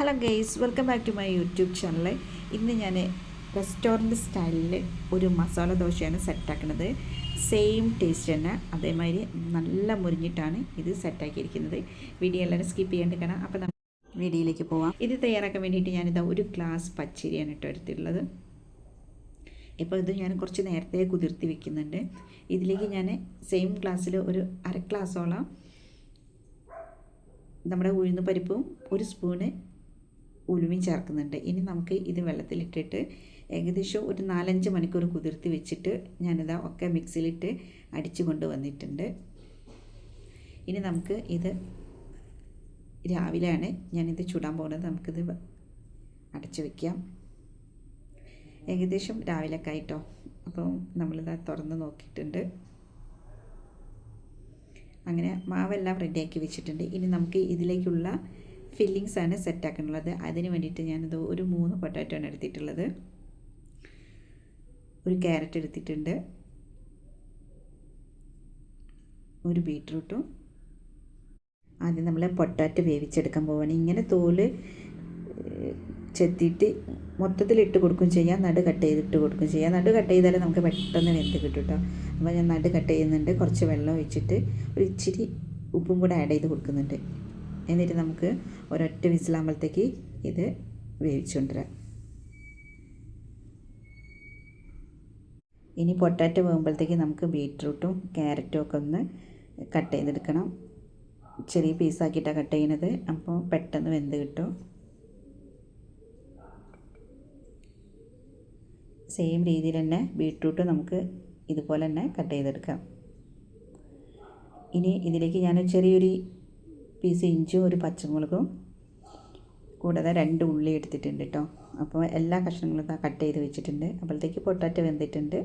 Hello guys welcome back to my YouTube channel ഇന്ന് ഞാൻ restaurant സ്റ്റൈലിൽ ഒരു മസാല ദോശയാണ് സെറ്റാക്കുന്നത് സെയിം ടേസ്റ്റ് തന്നെ അതേമാതിരി നല്ല മുരിഞ്ഞിട്ടാണ് ഇത് സെറ്റാക്കിയിരിക്കുന്നത് വീഡിയോ എല്ലാവരും സ്കിപ്പ് ചെയ്യാണ്ട് കാണാം അപ്പോൾ നമ്മൾ വീഡിയോയിലേക്ക് പോവാം. ഇത് തയ്യാറാക്കാൻ വേണ്ടിയിട്ട് ഞാനിതാ ഒരു ഗ്ലാസ് പച്ചരിയാണ് കേട്ടോ എടുത്തിട്ടുള്ളത്. ഇപ്പോൾ ഇത് ഞാൻ കുറച്ച് നേരത്തെ കുതിർത്തി വെക്കുന്നുണ്ട്. ഇതിലേക്ക് ഞാൻ സെയിം ഗ്ലാസ്സിൽ ഒരു അര ഗ്ലാസ്സോളം നമ്മുടെ ഉഴുന്ന് പരിപ്പും ഒരു സ്പൂണ് ഉലുവയും ചേർക്കുന്നുണ്ട്. ഇനി നമുക്ക് ഇത് വെള്ളത്തിലിട്ടിട്ട് ഏകദേശം ഒരു നാലഞ്ച് മണിക്കൂർ കുതിർത്തി വെച്ചിട്ട് ഞാനിതാ ഒക്കെ മിക്സിയിലിട്ട് അടിച്ചു കൊണ്ടുവന്നിട്ടുണ്ട്. ഇനി നമുക്ക് ഇത് രാവിലെയാണ് ഞാനിത് ചുടാൻ പോകുന്നത്. നമുക്കിത് അടച്ചു വയ്ക്കാം ഏകദേശം രാവിലെയൊക്കെ ആയിട്ടോ. അപ്പോൾ നമ്മളിത് തുറന്ന് നോക്കിയിട്ടുണ്ട്. അങ്ങനെ മാവെല്ലാം റെഡിയാക്കി വെച്ചിട്ടുണ്ട്. ഇനി നമുക്ക് ഇതിലേക്കുള്ള ഫില്ലിങ്സ് ആണ് സെറ്റാക്കാനുള്ളത് അതിന് വേണ്ടിയിട്ട് ഞാനത് ഒരു മൂന്ന് പൊട്ടാറ്റോ ആണ് എടുത്തിട്ടുള്ളത്. ഒരു ക്യാരറ്റ് എടുത്തിട്ടുണ്ട്. ഒരു ബീട്രൂട്ടും ആദ്യം നമ്മൾ പൊട്ടാറ്റോ വേവിച്ചെടുക്കാൻ പോവാണ്. ഇങ്ങനെ തോൽ ചെത്തിയിട്ട് മൊത്തത്തിൽ ഇട്ട് കൊടുക്കും ചെയ്യാം. നടു കട്ട് ചെയ്തിട്ട് കൊടുക്കും ചെയ്യാം. നടു കട്ട് ചെയ്താലേ നമുക്ക് പെട്ടെന്ന് വെന്ത് കിട്ടും കേട്ടോ അപ്പോൾ ഞാൻ നടു കട്ട് ചെയ്യുന്നുണ്ട്. കുറച്ച് വെള്ളം ഒഴിച്ചിട്ട് ഒരു ഇച്ചിരി ഉപ്പും കൂടെ ആഡ് ചെയ്ത് കൊടുക്കുന്നുണ്ട്. എന്നിട്ട് നമുക്ക് ഒരൊറ്റ വിസിലാകുമ്പോഴത്തേക്ക് ഇത് വേവിച്ചുകൊണ്ടുവരാം ഇനി പൊട്ടാറ്റോ വേകുമ്പോഴത്തേക്ക് നമുക്ക് ബീറ്റ്റൂട്ടും ക്യാരറ്റും ഒക്കെ ഒന്ന് കട്ട് ചെയ്തെടുക്കണം. ചെറിയ പീസാക്കിയിട്ടാണ് കട്ട് ചെയ്യുന്നത്. അപ്പോൾ പെട്ടെന്ന് വെന്ത് കിട്ടും. സെയിം രീതിയിൽ തന്നെ ബീട്രൂട്ട് നമുക്ക് ഇതുപോലെ തന്നെ കട്ട് ചെയ്തെടുക്കാം. ഇനി ഇതിലേക്ക് ഞാൻ ചെറിയൊരു പീസ് ഇഞ്ചും ഒരു പച്ചമുളകും കൂടാതെ രണ്ട് ഉള്ളി എടുത്തിട്ടുണ്ട് കേട്ടോ അപ്പോൾ എല്ലാ കഷ്ണങ്ങളും കട്ട് ചെയ്ത് വെച്ചിട്ടുണ്ട്. അപ്പോഴത്തേക്ക് പൊട്ടാറ്റ വെന്തിട്ടുണ്ട്.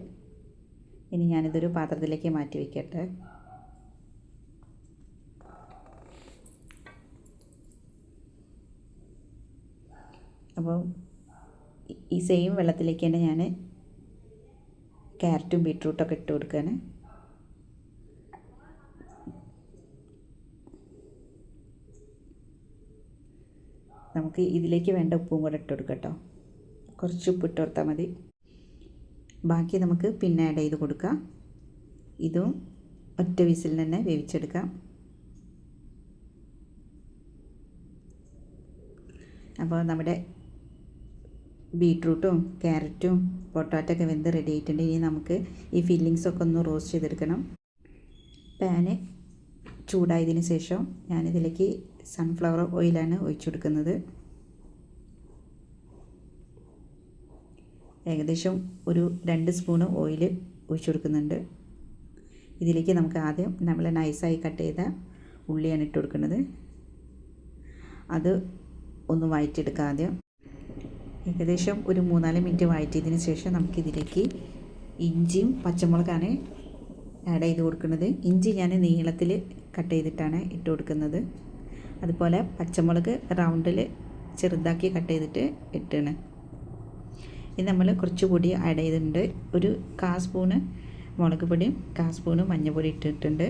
ഇനി ഞാനിതൊരു പാത്രത്തിലേക്ക് മാറ്റി വയ്ക്കട്ടെ അപ്പോൾ ഈ സെയിം വെള്ളത്തിലേക്ക് തന്നെ ഞാൻ ക്യാരറ്റും ബീട്രൂട്ടൊക്കെ ഇട്ട് കൊടുക്കുകയാണ്. നമുക്ക് ഇതിലേക്ക് വേണ്ട ഉപ്പും കൂടെ ഇട്ട് കൊടുക്കാം കേട്ടോ കുറച്ച് ഉപ്പ് ഇട്ട് കൊടുത്താൽ മതി. ബാക്കി നമുക്ക് പിന്നെ ആഡ് ചെയ്ത് കൊടുക്കാം. ഇതും ഒറ്റ വിസിൽ തന്നെ വേവിച്ചെടുക്കാം. അപ്പോൾ നമ്മുടെ ബീട്രൂട്ടും ക്യാരറ്റും പൊട്ടാറ്റൊക്കെ വെന്ത് റെഡി ആയിട്ടുണ്ട്. ഇനി നമുക്ക് ഈ ഫില്ലിങ്സൊക്കെ ഒന്ന് റോസ്റ്റ് ചെയ്തെടുക്കണം. പാന് ചൂടായതിന് ശേഷം ഞാനിതിലേക്ക് സൺഫ്ലവർ ഓയിലാണ് ഒഴിച്ചു കൊടുക്കുന്നത് ഏകദേശം ഒരു രണ്ട് സ്പൂണ് ഓയിൽ ഒഴിച്ചു കൊടുക്കുന്നുണ്ട് ഇതിലേക്ക് നമുക്ക് ആദ്യം നമ്മൾ നൈസായി കട്ട് ചെയ്ത ഉള്ളിയാണ് ഇട്ട് കൊടുക്കുന്നത്. അത് ഒന്ന് വഴറ്റിയെടുക്കാം ആദ്യം. ഏകദേശം ഒരു മൂന്നാൽ മിനിറ്റ് വഴറ്റിയതിന് ശേഷം നമുക്കിതിലേക്ക് ഇഞ്ചിയും പച്ചമുളകാണ് ആഡ് ചെയ്ത് കൊടുക്കുന്നത്. ഇഞ്ചി ഞാൻ നീളത്തിൽ കട്ട് ചെയ്തിട്ടാണ് ഇട്ട് കൊടുക്കുന്നത്. അതുപോലെ പച്ചമുളക് റൗണ്ടിൽ ചെറുതാക്കി കട്ട് ചെയ്തിട്ട് ഇട്ടാണ്. ഇത് നമ്മൾ കുറച്ചുകൂടി ആഡ് ചെയ്തിട്ടുണ്ട്. ഒരു കാ സ്പൂണ് മുളക് പൊടിയും കാ സ്പൂണ് മഞ്ഞൾപ്പൊടി ഇട്ടിട്ടുണ്ട്.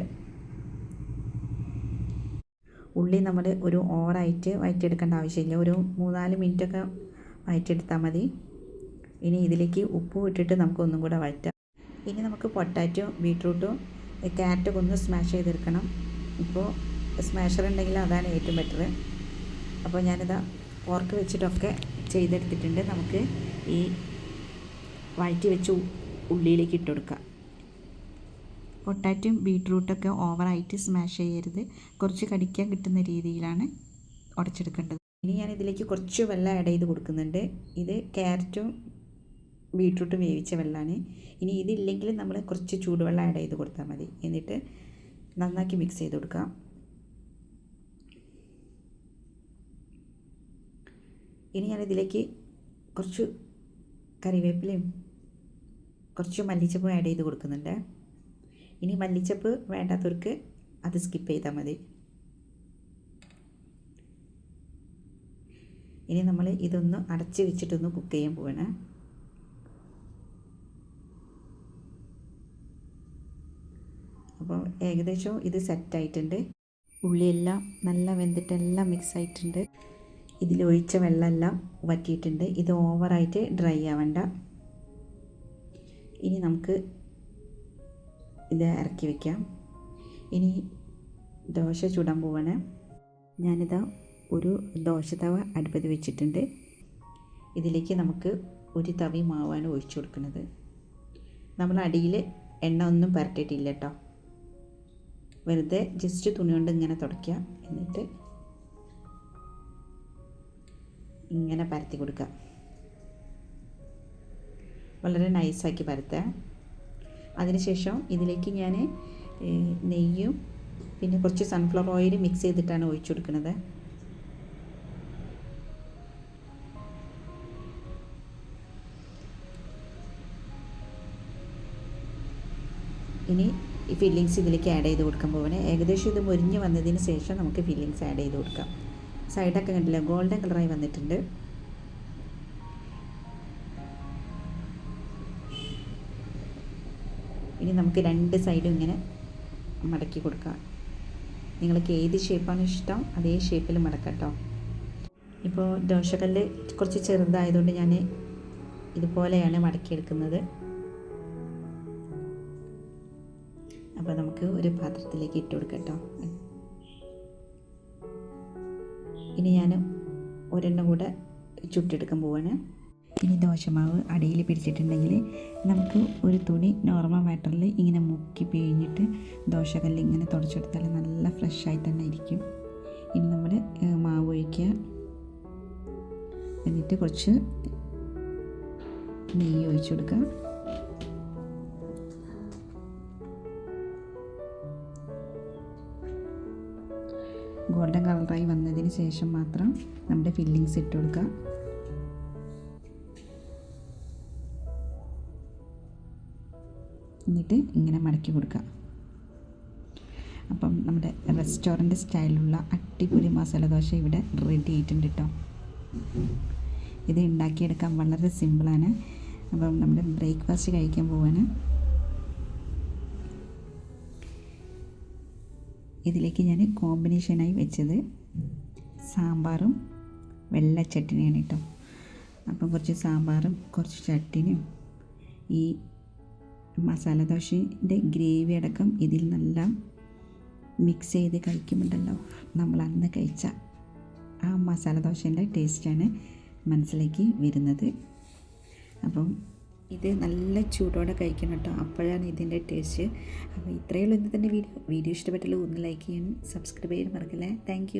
ഉള്ളി നമ്മൾ ഒരു ഓവറായിട്ട് വഴറ്റിയെടുക്കേണ്ട ആവശ്യമില്ല. ഒരു മൂന്നാൽ മിനിറ്റൊക്കെ വഴറ്റിയെടുത്താൽ മതി. ഇനി ഇതിലേക്ക് ഉപ്പ് ഇട്ടിട്ട് നമുക്ക് ഒന്നും കൂടെ വഴറ്റാം. ഇനി നമുക്ക് പൊട്ടാറ്റോ ബീട്രൂട്ടോ ക്യാരറ്റൊക്കെ ഒന്ന് സ്മാഷ് ചെയ്തെടുക്കണം. ഇപ്പോൾ സ്മാഷർ ഉണ്ടെങ്കിൽ അതാണ് ഏറ്റവും ബെറ്റർ അപ്പോൾ ഞാനിതാ പോർക്ക് വെച്ചിട്ടൊക്കെ ചെയ്തെടുത്തിട്ടുണ്ട്. നമുക്ക് ഈ വഴറ്റി വെച്ച് ഉള്ളിയിലേക്ക് ഇട്ട് കൊടുക്കാം. പൊട്ടാറ്റയും ബീട്രൂട്ടൊക്കെ ഓവറായിട്ട് സ്മാഷ് ചെയ്യരുത്. കുറച്ച് കടിക്കാൻ കിട്ടുന്ന രീതിയിലാണ് ഉടച്ചെടുക്കേണ്ടത്. ഇനി ഞാൻ ഇതിലേക്ക് കുറച്ച് വെള്ളം ആഡ് ചെയ്ത് കൊടുക്കുന്നുണ്ട്. ഇത് ക്യാരറ്റും ബീട്രൂട്ടും വേവിച്ച വെള്ളമാണ്. ഇനി ഇതില്ലെങ്കിൽ നമ്മൾ കുറച്ച് ചൂടുവെള്ളം ആഡ് ചെയ്ത് കൊടുത്താൽ മതി. എന്നിട്ട് നന്നാക്കി മിക്സ് ചെയ്ത് കൊടുക്കാം ഇനി ഞാൻ ഇതിലേക്ക് കുറച്ച് കറിവേപ്പിലയും കുറച്ച് മല്ലിച്ചപ്പും ആഡ് ചെയ്ത് കൊടുക്കുന്നുണ്ട്. ഇനി മല്ലിച്ചപ്പ് വേണ്ടാത്തവർക്ക് അത് സ്കിപ്പ് ചെയ്താൽ മതി. ഇനി നമ്മൾ ഇതൊന്ന് അടച്ച് വെച്ചിട്ടൊന്ന് കുക്ക് ചെയ്യാൻ പോവാണ് അപ്പോൾ ഏകദേശം ഇത് സെറ്റായിട്ടുണ്ട്. ഉള്ളിയെല്ലാം നല്ല വെന്തിട്ടെല്ലാം മിക്സ് ആയിട്ടുണ്ട് ഇതിൽ ഒഴിച്ച വെള്ളമെല്ലാം വറ്റിയിട്ടുണ്ട്. ഇത് ഓവറായിട്ട് ഡ്രൈ ആവണ്ട. ഇനി നമുക്ക് ഇത് ഇറക്കി വയ്ക്കാം ഇനി ദോശ ചുടാൻ പോവാണ്. ഞാനിതാ ഒരു ദോശ തവ അടുപ്പത് വെച്ചിട്ടുണ്ട്. ഇതിലേക്ക് നമുക്ക് ഒരു തവി മാവാണ് ഒഴിച്ചു കൊടുക്കുന്നത്. നമ്മൾ അടിയിൽ എണ്ണ ഒന്നും പരട്ടിയിട്ടില്ല കേട്ടോ. വെറുതെ ജസ്റ്റ് തുണി കൊണ്ട് ഇങ്ങനെ തുടയ്ക്കുക. എന്നിട്ട് ഇങ്ങനെ പരത്തി കൊടുക്കുക. വളരെ നൈസാക്കി പരത്തുക. അതിനുശേഷം ഇതിലേക്ക് ഞാൻ നെയ്യും പിന്നെ കുറച്ച് സൺഫ്ലവർ ഓയിൽ മിക്സ് ചെയ്തിട്ടാണ് ഒഴിച്ചു കൊടുക്കുന്നത്. ഇനി ഈ ഫില്ലിങ്സ് ഇതിലേക്ക് ആഡ് ചെയ്ത് കൊടുക്കാൻ പോകണേ ഏകദേശം ഇത് മുരിഞ്ഞ് വന്നതിന് ശേഷം നമുക്ക് ഫില്ലിങ്സ് ആഡ് ചെയ്ത് കൊടുക്കാം. സൈഡൊക്കെ കണ്ടില്ല? ഗോൾഡൻ കളറായി വന്നിട്ടുണ്ട്. ഇനി നമുക്ക് രണ്ട് സൈഡും ഇങ്ങനെ മടക്കി കൊടുക്കാം. നിങ്ങൾക്ക് ഏത് ഷേപ്പാണ് ഇഷ്ടം അതേ ഷേപ്പിൽ മടക്കട്ടോ കേട്ടോ ഇപ്പോൾ ദോശക്കല്ല് കുറച്ച് ചെറുതായതുകൊണ്ട് ഞാൻ ഇതുപോലെയാണ് മടക്കിയെടുക്കുന്നത്. അപ്പോൾ നമുക്ക് ഒരു പാത്രത്തിലേക്ക് ഇട്ട് കൊടുക്കട്ടോ. ഇനി ഞാൻ ഒരെണ്ണം കൂടെ ചുട്ടെടുക്കാൻ പോവാണ്. ഇനി ദോശമാവ് അടിയിൽ പിടിച്ചിട്ടുണ്ടെങ്കിൽ നമുക്ക് ഒരു തുണി നോർമൽ വാട്ടറിൽ ഇങ്ങനെ മുക്കി പിഴിഞ്ഞിട്ട് ദോശകല്ല് ഇങ്ങനെ തുടച്ചെടുത്താൽ നല്ല ഫ്രഷായി തന്നെ ഇരിക്കും. ഇനി നമ്മൾ മാവ് ഒഴിക്കുക. എന്നിട്ട് കുറച്ച് നെയ്യ് ഒഴിച്ചു കൊടുക്കുക. ഗോൾഡൻ കളറായി വന്നതിന് ശേഷം മാത്രം നമ്മുടെ ഫില്ലിങ്സ് ഇട്ട് കൊടുക്കുക. എന്നിട്ട് ഇങ്ങനെ മടക്കി കൊടുക്കുക. അപ്പം നമ്മുടെ റെസ്റ്റോറന്റ് സ്റ്റൈലിലുള്ള അടിപൊളി മസാല ദോശ ഇവിടെ റെഡി ആയിട്ടുണ്ട് കേട്ടോ ഇത് ഉണ്ടാക്കിയെടുക്കാൻ വളരെ സിമ്പിളാണ് അപ്പം നമ്മുടെ ബ്രേക്ക്ഫാസ്റ്റ് കഴിക്കാൻ പോവാണ്. ഇതിലേക്ക് ഞാൻ കോമ്പിനേഷനായി വെച്ചത് സാമ്പാറും വെള്ള ചട്ടിനിയാണ് കേട്ടോ. അപ്പം കുറച്ച് സാമ്പാറും കുറച്ച് ചട്ടിനിയും ഈ മസാല ദോശന്റെ ഗ്രേവി അടക്കം ഇതിൽ നല്ല മിക്സ് ചെയ്ത് കഴിക്കുമ്പോണ്ടല്ലോ നമ്മൾ അന്ന് കഴിച്ച ആ മസാല ദോശേന്റെ ടേസ്റ്റാണ് മനസ്സിലേക്ക് വരുന്നത്. അപ്പം ഇത് നല്ല ചൂടോടെ കഴിക്കണം കേട്ടോ. അപ്പോഴാണ് ഇതിന്റെ ടേസ്റ്റ് അപ്പോൾ ഇത്രയേ ഉള്ളൂ ഇന്നത്തെ വീഡിയോ. വീഡിയോ ഇഷ്ടപ്പെട്ടുള്ള ഒന്ന് ലൈക്ക് ചെയ്യാനും സബ്സ്ക്രൈബ് ചെയ്യാനും മറക്കില്ല. താങ്ക്